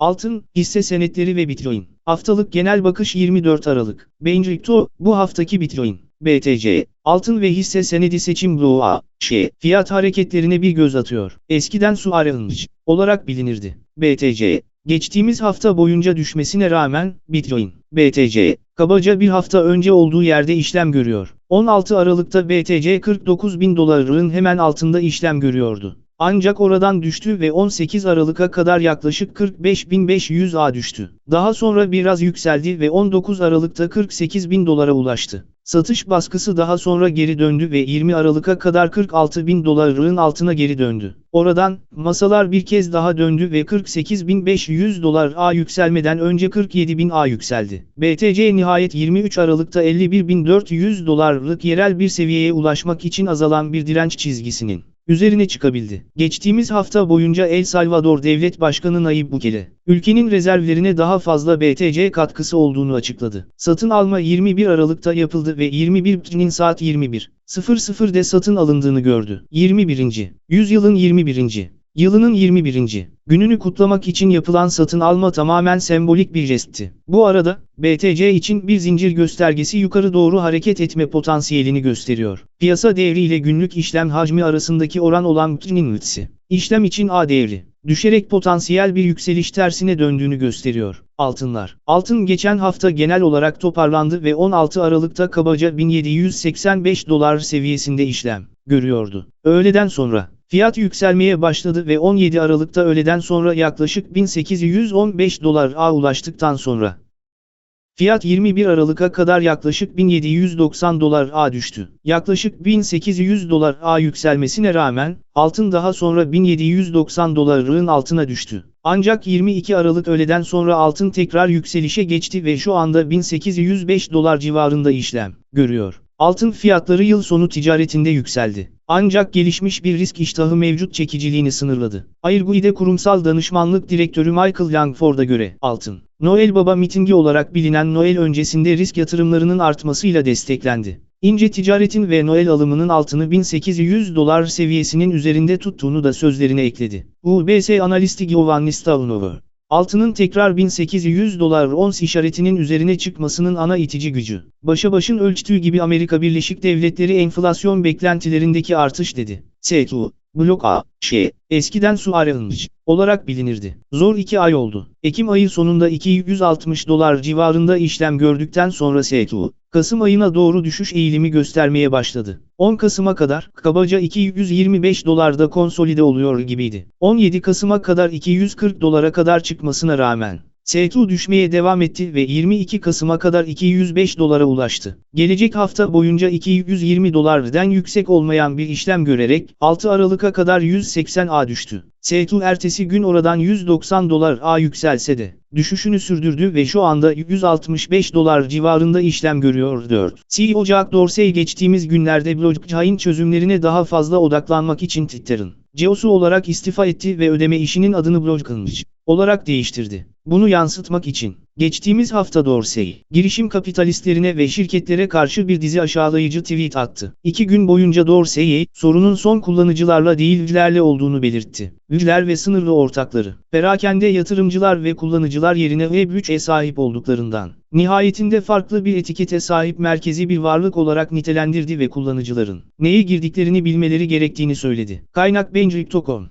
Altın, hisse senetleri ve Bitcoin. Haftalık genel bakış 24 Aralık. Bencikto, bu haftaki Bitcoin, BTC, altın ve hisse senedi seçim bloğu A, Ş, fiyat hareketlerine bir göz atıyor. Eskiden su aralmış olarak bilinirdi. BTC, geçtiğimiz hafta boyunca düşmesine rağmen, Bitcoin, BTC, kabaca bir hafta önce olduğu yerde işlem görüyor. 16 Aralık'ta BTC 49 bin doların hemen altında işlem görüyordu. Ancak oradan düştü ve 18 Aralık'a kadar yaklaşık 45.500 A düştü. Daha sonra biraz yükseldi ve 19 Aralık'ta 48.000 dolara ulaştı. Satış baskısı daha sonra geri döndü ve 20 Aralık'a kadar 46 bin doların altına geri döndü. Oradan, masalar bir kez daha döndü ve 48.500 dolar A yükselmeden önce 47.000 A yükseldi. BTC nihayet 23 Aralık'ta 51.400 dolarlık yerel bir seviyeye ulaşmak için azalan bir direnç çizgisinin üzerine çıkabildi. Geçtiğimiz hafta boyunca El Salvador Devlet Başkanı Nayib Bukele, ülkenin rezervlerine daha fazla BTC katkısı olduğunu açıkladı. Satın alma 21 Aralık'ta yapıldı ve 21 P'nin saat 21. 00'de satın alındığını gördü. 21. Yüzyılın 21. Yılının 21. gününü kutlamak için yapılan satın alma tamamen sembolik bir jestti. Bu arada, BTC için bir zincir göstergesi yukarı doğru hareket etme potansiyelini gösteriyor. Piyasa değeri ile günlük işlem hacmi arasındaki oran olan P'nin işlem için A değeri, düşerek potansiyel bir yükseliş tersine döndüğünü gösteriyor. Altınlar. Altın geçen hafta genel olarak toparlandı ve 16 Aralık'ta kabaca 1785 dolar seviyesinde işlem görüyordu. Öğleden sonra Fiyat yükselmeye başladı ve 17 Aralık'ta öğleden sonra yaklaşık 1815 dolar A ulaştıktan sonra Fiyat 21 Aralık'a kadar yaklaşık 1790 dolar A düştü. Yaklaşık 1800 dolar A yükselmesine rağmen, altın daha sonra 1790 doların altına düştü. Ancak 22 Aralık öğleden sonra altın tekrar yükselişe geçti ve şu anda 1805 dolar civarında işlem görüyor. Altın fiyatları yıl sonu ticaretinde yükseldi. Ancak gelişmiş bir risk iştahı mevcut çekiciliğini sınırladı. Airguide kurumsal danışmanlık direktörü Michael Langford'a göre altın, Noel Baba mitingi olarak bilinen Noel öncesinde risk yatırımlarının artmasıyla desteklendi. İnce ticaretin ve Noel alımının altını 1800 dolar seviyesinin üzerinde tuttuğunu da sözlerine ekledi. UBS analisti Giovanni Stavnova, Altının tekrar 1800 dolar ons işaretinin üzerine çıkmasının ana itici gücü. Başa başın ölçtüğü gibi Amerika Birleşik Devletleri enflasyon beklentilerindeki artış dedi. S2, Blok A, Ş, eskiden su aralmış olarak bilinirdi. Zor 2 ay oldu. Ekim ayı sonunda 260 dolar civarında işlem gördükten sonra S2, Kasım ayına doğru düşüş eğilimi göstermeye başladı. 10 Kasım'a kadar kabaca 225 dolarda konsolide oluyor gibiydi. 17 Kasım'a kadar 240 dolara kadar çıkmasına rağmen S2 düşmeye devam etti ve 22 Kasım'a kadar 205 dolara ulaştı. Gelecek hafta boyunca 220 dolardan yüksek olmayan bir işlem görerek 6 Aralık'a kadar 180 A düştü. S2 ertesi gün oradan 190 dolar A yükselse de düşüşünü sürdürdü ve şu anda 165 dolar civarında işlem görüyor 4. CEO Jack Dorsey geçtiğimiz günlerde blockchain çözümlerine daha fazla odaklanmak için Twitter'ın CEO'su olarak istifa etti ve ödeme işinin adını blockchain olarak değiştirdi. Bunu yansıtmak için, geçtiğimiz hafta Dorsey, girişim kapitalistlerine ve şirketlere karşı bir dizi aşağılayıcı tweet attı. İki gün boyunca Dorsey, sorunun son kullanıcılarla değil üclerle olduğunu belirtti. Ücler ve sınırlı ortakları, perakende yatırımcılar ve kullanıcılar yerine Web3'e sahip olduklarından, nihayetinde farklı bir etikete sahip merkezi bir varlık olarak nitelendirdi ve kullanıcıların, neye girdiklerini bilmeleri gerektiğini söyledi. Kaynak Benjik.com